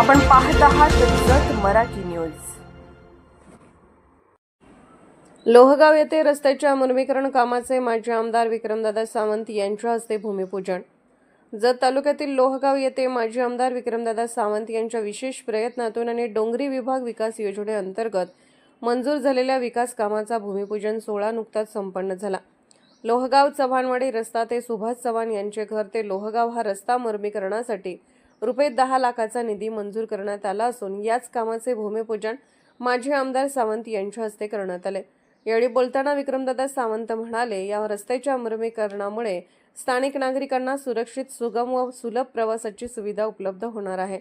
आपण पाहत आहात जत मराठी न्यूज. लोहगाव येथे रस्त्याच्या मुर्मीकरण कामाचे माजी आमदार विक्रमदादा सावंत यांच्या हस्ते भूमिपूजन. जत तालुक्यातील लोहगाव येथे माजी आमदार विक्रमदादा सावंत यांच्या विशेष प्रयत्नातून आणि डोंगरी विभाग विकास योजनेअंतर्गत मंजूर झालेल्या विकास कामाचा भूमिपूजन सोहळा नुकताच संपन्न झाला. लोहगाव चव्हाणवाडी रस्ता ते सुभाष चव्हाण यांचे घर ते लोहगाव हा रस्ता मर्मीकरणासाठी रुपये दहा लाखाचा निधी मंजूर करण्यात आला असून याच कामाचे भूमिपूजन माजी आमदार सावंत यांच्या हस्ते करण्यात आले. यावेळी बोलताना विक्रमदादा सावंत म्हणाले या रस्त्याच्या मुर्मीकरणामुळे स्थानिक नागरिकांना सुरक्षित सुगम व सुलभ प्रवासाची सुविधा उपलब्ध होणार आहे.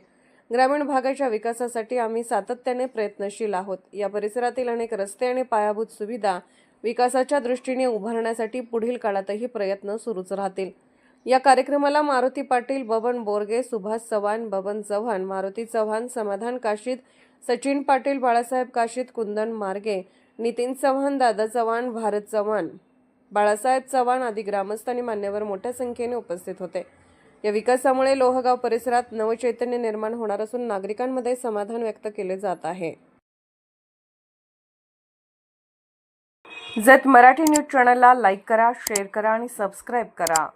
ग्रामीण भागाच्या विकासासाठी आम्ही सातत्याने प्रयत्नशील आहोत. या परिसरातील अनेक रस्ते आणि पायाभूत सुविधा विकासाच्या दृष्टीने उभारण्यासाठी पुढील काळातही प्रयत्न सुरूच राहतील. या कार्यक्रमाला मारुती पाटील बबन बोरगे सुभाष चव्हाण बबन चव्हाण मारुती चव्हाण समाधान काशीद सचिन पाटील बाळासाहेब काशीद कुंदन मार्गे नितीन चव्हाण दादा चव्हाण भारत चव्हाण बाळासाहेब चव्हाण आदी ग्रामस्थ आणि मान्यवर मोठ्या संख्येने उपस्थित होते. या विकासामुळे लोहगाव परिसरात नवचैतन्य निर्माण होणार असून नागरिकांमध्ये समाधान व्यक्त केले जात आहे. जत मराठी न्यूज चॅनलला लाईक करा शेअर करा आणि सबस्क्राईब करा.